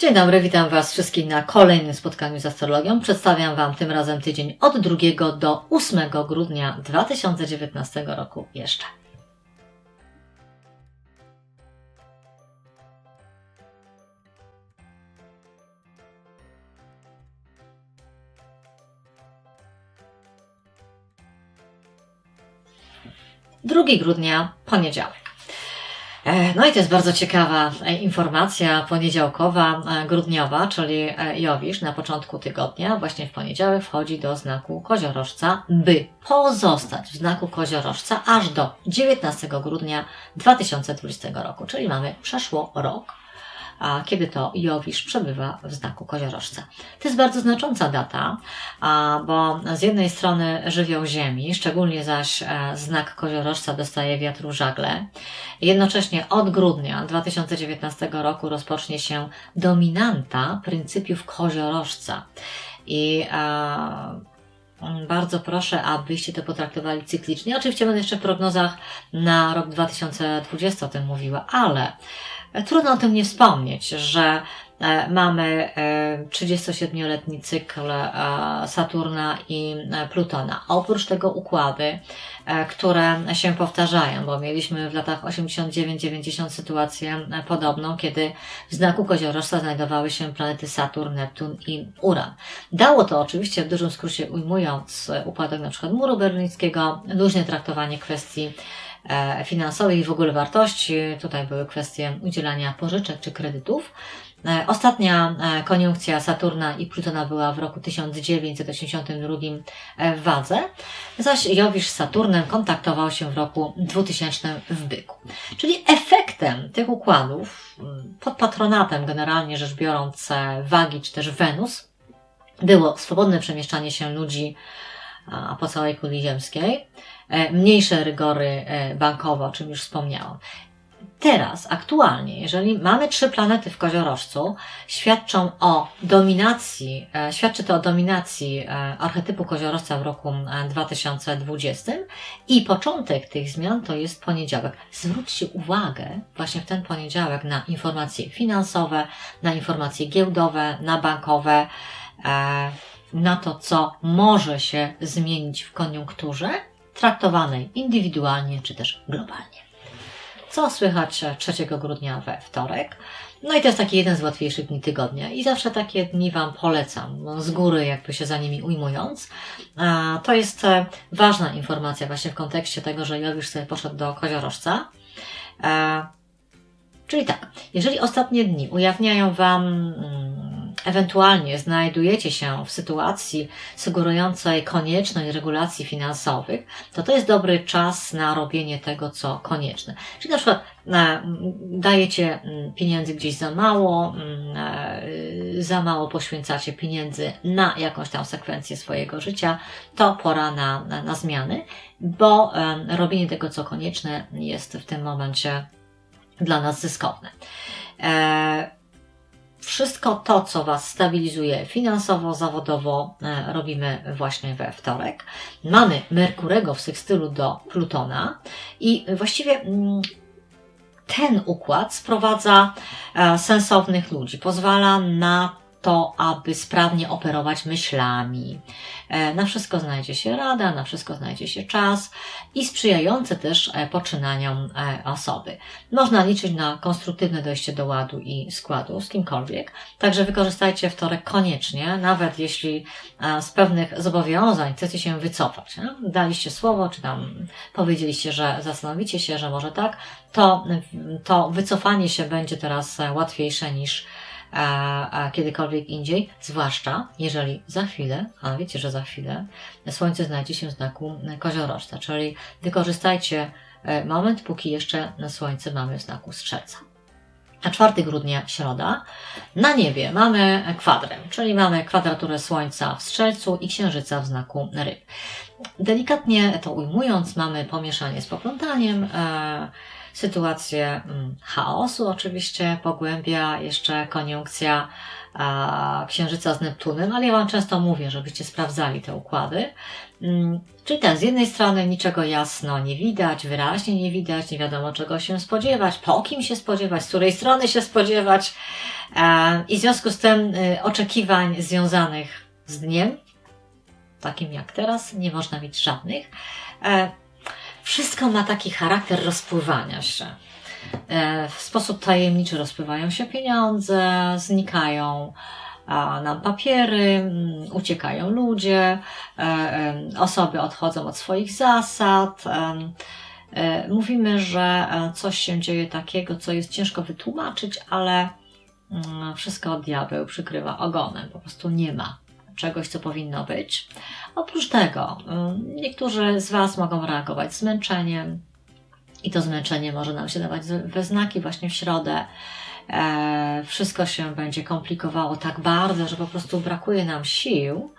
Dzień dobry, witam Was wszystkich na kolejnym spotkaniu z astrologią. Przedstawiam Wam tym razem tydzień od 2 do 8 grudnia 2019 roku jeszcze. Drugi grudnia, poniedziałek. E, No i to jest bardzo ciekawa e, informacja poniedziałkowa, e, grudniowa, czyli Jowisz na początku tygodnia, właśnie w poniedziałek wchodzi do znaku koziorożca, by pozostać w znaku koziorożca aż do 19 grudnia 2020 roku, czyli mamy przeszło rok, a kiedy to Jowisz przebywa w znaku koziorożca. To jest bardzo znacząca data, bo z jednej strony żywioł Ziemi, szczególnie zaś e, znak koziorożca dostaje wiatru żagle. Jednocześnie od grudnia 2019 roku rozpocznie się dominanta pryncypiów koziorożca. I e, bardzo proszę, abyście to potraktowali cyklicznie. Oczywiście będę jeszcze w prognozach na rok 2020 o tym mówiła, ale trudno o tym nie wspomnieć, że e, mamy e, 37-letni cykl e, Saturna i e, Plutona. Oprócz tego układy, e, które się powtarzają, bo mieliśmy w latach 89-90 sytuację e, podobną, kiedy w znaku koziorożca znajdowały się planety Saturn, Neptun i Uran. Dało to oczywiście, w dużym skrócie ujmując, e, upadek przykład muru berlińskiego, luźne traktowanie kwestii e, finansowych i w ogóle wartości. Tutaj były kwestie udzielania pożyczek czy kredytów. E, Ostatnia e, koniunkcja Saturna i Plutona była w roku 1982 e, w Wadze, zaś Jowisz z Saturnem kontaktował się w roku 2000 w Byku. Czyli efektem tych układów, m, pod patronatem generalnie rzecz biorąc Wagi czy też Wenus, było swobodne przemieszczanie się ludzi po całej kuli ziemskiej, mniejsze rygory e, bankowe, o czym już wspomniałam. Teraz, aktualnie, jeżeli mamy trzy planety w koziorożcu, świadczą o dominacji, e, świadczy to o dominacji e, archetypu koziorożca w roku e, 2020 i początek tych zmian to jest poniedziałek. Zwróćcie uwagę właśnie w ten poniedziałek na informacje finansowe, na informacje giełdowe, na bankowe, e, na to, co może się zmienić w koniunkturze, traktowanej indywidualnie czy też globalnie. Co słychać 3 grudnia we wtorek? No i to jest taki jeden z łatwiejszych dni tygodnia i zawsze takie dni Wam polecam, z góry jakby się za nimi ujmując. To jest e, ważna informacja właśnie w kontekście tego, że Jowisz sobie poszedł do koziorożca. E, Czyli tak, jeżeli ostatnie dni ujawniają Wam, mm, ewentualnie znajdujecie się w sytuacji sugerującej konieczność regulacji finansowych, to to jest dobry czas na robienie tego, co konieczne. Czyli na przykład e, dajecie mm, pieniędzy gdzieś za mało, mm, e, za mało poświęcacie pieniędzy na jakąś tam sekwencję swojego życia, to pora na, na, na zmiany, bo e, robienie tego, co konieczne jest w tym momencie dla nas zyskowne. Wszystko to, co Was stabilizuje finansowo, zawodowo, e, robimy właśnie we wtorek. Mamy Merkurego w sekstylu do Plutona i właściwie mm, ten układ sprowadza e, sensownych ludzi, pozwala na to, aby sprawnie operować myślami. E, Na wszystko znajdzie się rada, na wszystko znajdzie się czas i sprzyjające też e, poczynaniom e, osoby. Można liczyć na konstruktywne dojście do ładu i składu z kimkolwiek, także wykorzystajcie wtorek koniecznie, nawet jeśli z pewnych zobowiązań chcecie się wycofać. Daliście słowo, czy tam powiedzieliście, że zastanowicie się, że może tak, to, to wycofanie się będzie teraz łatwiejsze niż kiedykolwiek indziej, zwłaszcza jeżeli za chwilę, a wiecie, że za chwilę Słońce znajdzie się w znaku koziorożca, czyli wykorzystajcie e, moment, póki jeszcze na Słońce mamy w znaku strzelca. A 4 grudnia, środa, na niebie mamy kwadrę, czyli mamy kwadraturę Słońca w strzelcu i księżyca w znaku ryb. Delikatnie to ujmując, mamy pomieszanie z poplątaniem, e, sytuację mm, chaosu oczywiście pogłębia jeszcze koniunkcja Księżyca z Neptunem, ale ja Wam często mówię, żebyście sprawdzali te układy. Mm, Czyli tak, z jednej strony niczego jasno nie widać, wyraźnie nie widać, nie wiadomo czego się spodziewać, po kim się spodziewać, z której strony się spodziewać. E, I w związku z tym e, oczekiwań związanych z dniem, takim jak teraz, nie można mieć żadnych. Wszystko ma taki charakter rozpływania się. E, w sposób tajemniczy rozpływają się pieniądze, znikają nam papiery, mm, uciekają ludzie, e, e, osoby odchodzą od swoich zasad. Mówimy, że coś się dzieje takiego, co jest ciężko wytłumaczyć, ale mm, wszystko diabeł przykrywa ogonem. Po prostu nie ma czegoś, co powinno być. Oprócz tego, mm, niektórzy z Was mogą reagować zmęczeniem, i to zmęczenie może nam się dawać we znaki właśnie w środę. E, wszystko się będzie komplikowało tak bardzo, że po prostu brakuje nam sił.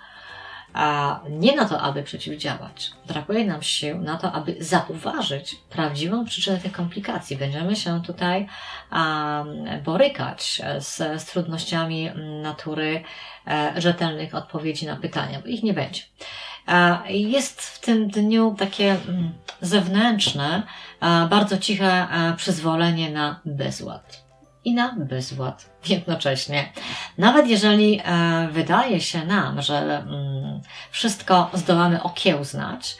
A nie na to, aby przeciwdziałać. Brakuje nam sił na to, aby zauważyć prawdziwą przyczynę tych komplikacji. Będziemy się tutaj borykać z, z trudnościami natury e, rzetelnych odpowiedzi na pytania, bo ich nie będzie. E, Jest w tym dniu takie mm, zewnętrzne, e, bardzo ciche e, przyzwolenie na bezład. I na bezład jednocześnie. Nawet jeżeli e, wydaje się nam, że mm, wszystko zdołamy okiełznać,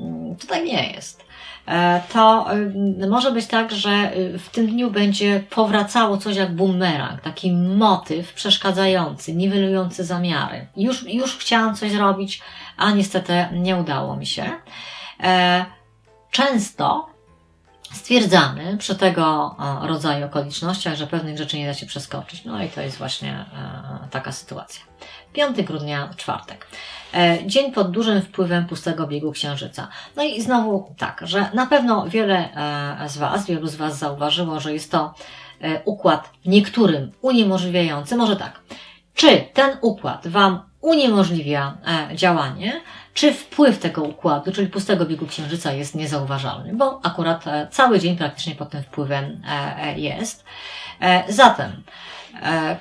mm, to tak nie jest. E, To y, może być tak, że y, w tym dniu będzie powracało coś jak bumerang, taki motyw przeszkadzający, niwelujący zamiary. Już, już chciałam coś zrobić, a niestety nie udało mi się. E, Często stwierdzamy przy tego e, rodzaju okolicznościach, że pewnych rzeczy nie da się przeskoczyć. No i to jest właśnie e, taka sytuacja. 5 grudnia, czwartek. E, Dzień pod dużym wpływem pustego biegu księżyca. No i znowu tak, że na pewno wiele z Was, wielu z Was zauważyło, że jest to układ niektórym uniemożliwiający. Może tak, czy ten układ Wam uniemożliwia e, działanie, czy wpływ tego układu, czyli pustego biegu księżyca jest niezauważalny, bo akurat e, cały dzień praktycznie pod tym wpływem e, jest. Zatem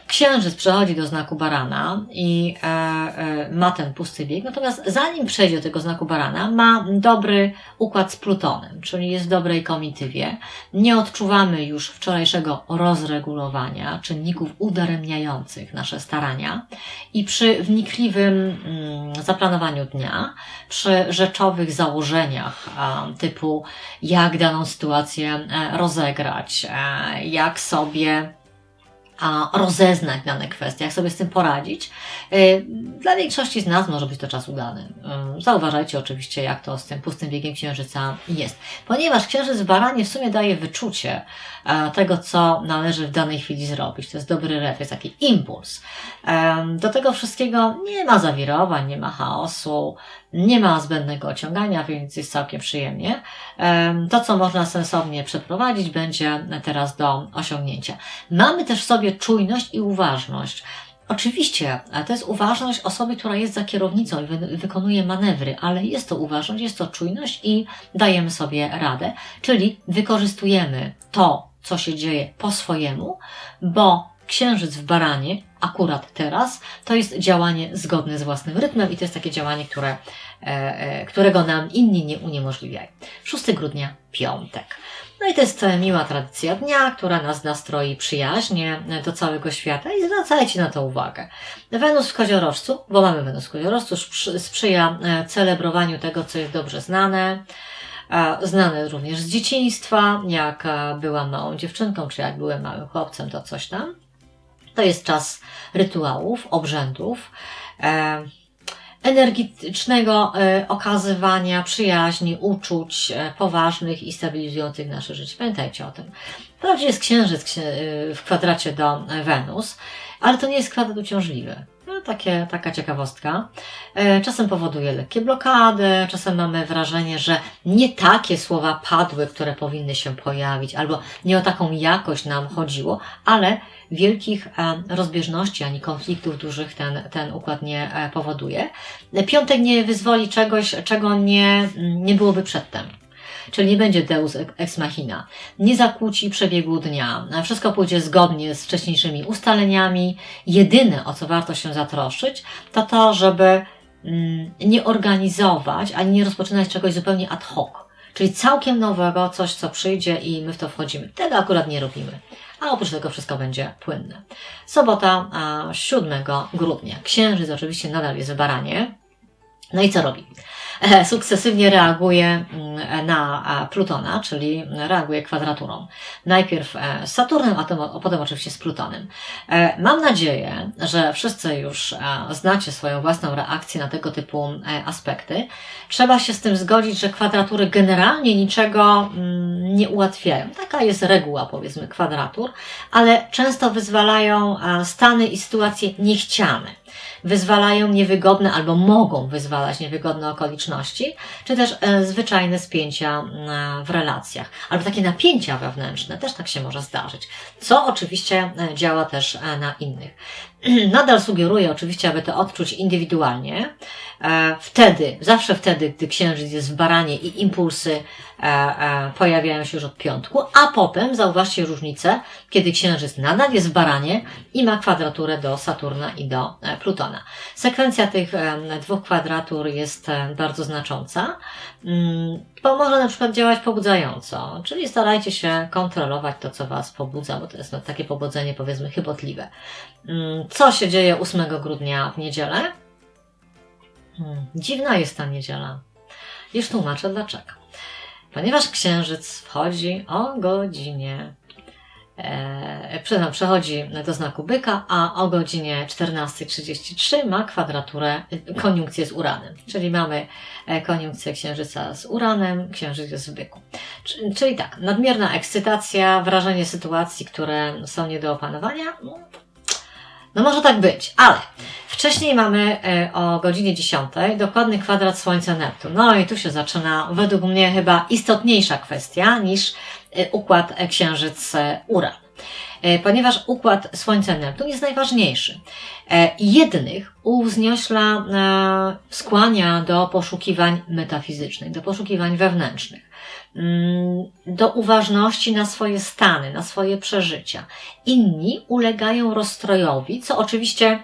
księżyc przechodzi do znaku barana i e, e, ma ten pusty bieg, natomiast zanim przejdzie do tego znaku barana, ma dobry układ z Plutonem, czyli jest w dobrej komitywie. Nie odczuwamy już wczorajszego rozregulowania czynników udaremniających nasze starania i przy wnikliwym mm, zaplanowaniu dnia, przy rzeczowych założeniach typu jak daną sytuację e, rozegrać, e, jak sobie a, rozeznać dane kwestie, jak sobie z tym poradzić. E, Dla większości z nas może być to czas udany. E, Zauważajcie oczywiście, jak to z tym pustym biegiem księżyca jest. Ponieważ księżyc w baranie w sumie daje wyczucie e, tego, co należy w danej chwili zrobić. To jest dobry refleks, taki impuls. Em, Do tego wszystkiego nie ma zawirowań, nie ma chaosu, nie ma zbędnego ociągania, więc jest całkiem przyjemnie. Em, To, co można sensownie przeprowadzić, będzie teraz do osiągnięcia. Mamy też w sobie czujność i uważność. Oczywiście, to jest uważność osoby, która jest za kierownicą i wy, wykonuje manewry, ale jest to uważność, jest to czujność i dajemy sobie radę, czyli wykorzystujemy to, co się dzieje po swojemu, bo księżyc w baranie, akurat teraz, to jest działanie zgodne z własnym rytmem i to jest takie działanie, które, e, e, którego nam inni nie uniemożliwiają. 6 grudnia, piątek. No i to jest miła tradycja dnia, która nas nastroi przyjaźnie do całego świata i zwracajcie na to uwagę. Wenus w koziorożcu, bo mamy Wenus w koziorożcu, sprzy- sprzyja e, celebrowaniu tego, co jest dobrze znane, znane również z dzieciństwa, jak byłam małą dziewczynką, czy jak byłem małym chłopcem, to coś tam. To jest czas rytuałów, obrzędów, e, energicznego e, okazywania przyjaźni, uczuć e, poważnych i stabilizujących nasze życie. Pamiętajcie o tym. Wprawdzie jest księżyc księ- e, w kwadracie do Wenus, ale to nie jest kwadrat uciążliwy. No, takie, taka ciekawostka. E, Czasem powoduje lekkie blokady, czasem mamy wrażenie, że nie takie słowa padły, które powinny się pojawić, albo nie o taką jakość nam chodziło, ale wielkich e, rozbieżności ani konfliktów dużych ten, ten układ nie e, powoduje. Piątek nie wyzwoli czegoś, czego nie, nie byłoby przedtem. Czyli nie będzie deus ex machina. Nie zakłóci przebiegu dnia. Wszystko pójdzie zgodnie z wcześniejszymi ustaleniami. Jedyne, o co warto się zatroszczyć, to to, żeby mm, nie organizować, ani nie rozpoczynać czegoś zupełnie ad hoc. Czyli całkiem nowego, coś co przyjdzie i my w to wchodzimy. Tego akurat nie robimy. a oprócz tego wszystko będzie płynne. Sobota a, 7 grudnia. Księżyc oczywiście nadal jest w baranie. No i co robi? E, Sukcesywnie reaguje mm, na e, Plutona, czyli reaguje kwadraturą. Najpierw e, z Saturnem, a potem oczywiście z Plutonem. E, Mam nadzieję, że wszyscy już e, znacie swoją własną reakcję na tego typu e, aspekty. Trzeba się z tym zgodzić, że kwadratury generalnie niczego mm, nie ułatwiają. Taka jest reguła, powiedzmy, kwadratur, ale często wyzwalają e, stany i sytuacje niechciane wyzwalają niewygodne albo mogą wyzwalać niewygodne okoliczności, czy też e, zwyczajne spięcia w relacjach, albo takie napięcia wewnętrzne, też tak się może zdarzyć, co oczywiście e, działa też e, na innych. Nadal sugeruję oczywiście, aby to odczuć indywidualnie. E, Wtedy, zawsze wtedy, gdy księżyc jest w baranie i impulsy e, e, pojawiają się już od piątku, a potem zauważcie różnicę, kiedy księżyc nadal jest w baranie i ma kwadraturę do Saturna i do Plutona. Sekwencja tych dwóch kwadratur jest bardzo znacząca, Mm, bo może na przykład działać pobudzająco, czyli starajcie się kontrolować to, co Was pobudza, bo to jest no, takie pobudzenie powiedzmy chybotliwe. Co się dzieje 8 grudnia w niedzielę? Hmm, dziwna jest ta niedziela. Już tłumaczę dlaczego. Ponieważ księżyc wchodzi o godzinie, e, przepraszam, przechodzi do znaku byka, a o godzinie 14.33 ma kwadraturę, e, koniunkcję z Uranem. Czyli mamy e, koniunkcję księżyca z Uranem, księżyc jest w byku. Czy- Czyli tak, nadmierna ekscytacja, wrażenie sytuacji, które są nie do opanowania. No, może tak być, ale wcześniej mamy e, o godzinie 10 dokładny kwadrat Słońca Neptun. No i tu się zaczyna według mnie chyba istotniejsza kwestia niż e, układ e, Księżyc e, Ponieważ układ Słońca Neptun jest najważniejszy. Jednych uwzniośla skłania do poszukiwań metafizycznych, do poszukiwań wewnętrznych, do uważności na swoje stany, na swoje przeżycia. Inni ulegają rozstrojowi, co oczywiście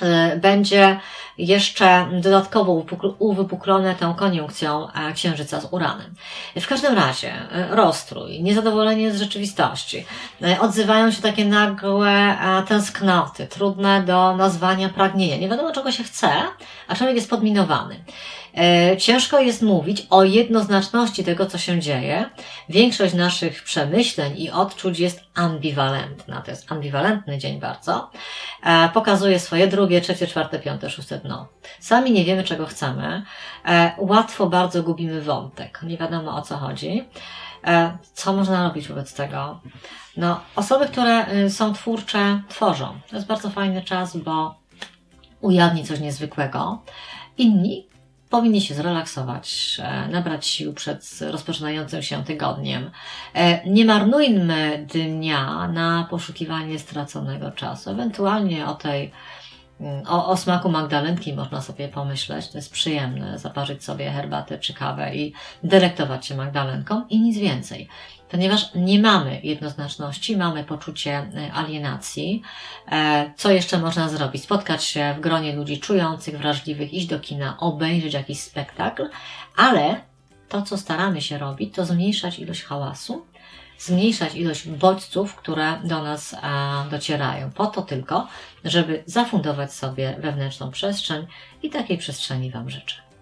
e, będzie jeszcze dodatkowo uwypuklone tą koniunkcją e, Księżyca z Uranem. W każdym razie e, rozstrój, niezadowolenie z rzeczywistości, odzywają się takie nagłe tęsknoty, trudne do nazwania pragnienia. Nie wiadomo czego się chce, a człowiek jest podminowany. E, Ciężko jest mówić o jednoznaczności tego, co się dzieje. Większość naszych przemyśleń i odczuć jest ambiwalentna. To jest ambiwalentny dzień bardzo. E, Pokazuje swoje drugie, trzecie, czwarte, piąte, szóste dno. Sami nie wiemy, czego chcemy. E, Łatwo bardzo gubimy wątek. Nie wiadomo o co chodzi. Co można robić wobec tego? No, osoby, które y, są twórcze, tworzą. To jest bardzo fajny czas, bo ujawni coś niezwykłego. Inni powinni się zrelaksować, e, nabrać sił przed rozpoczynającym się tygodniem. E, Nie marnujmy dnia na poszukiwanie straconego czasu. Ewentualnie o tej mm, o, o smaku magdalenki można sobie pomyśleć. To jest przyjemne zaparzyć sobie herbatę czy kawę i delektować się magdalenką i nic więcej. Ponieważ nie mamy jednoznaczności, mamy poczucie e, alienacji. E, Co jeszcze można zrobić? Spotkać się w gronie ludzi czujących, wrażliwych, iść do kina, obejrzeć jakiś spektakl, ale to, co staramy się robić, to zmniejszać ilość hałasu, zmniejszać ilość bodźców, które do nas e, docierają. Po to tylko, żeby zafundować sobie wewnętrzną przestrzeń i takiej przestrzeni Wam życzę.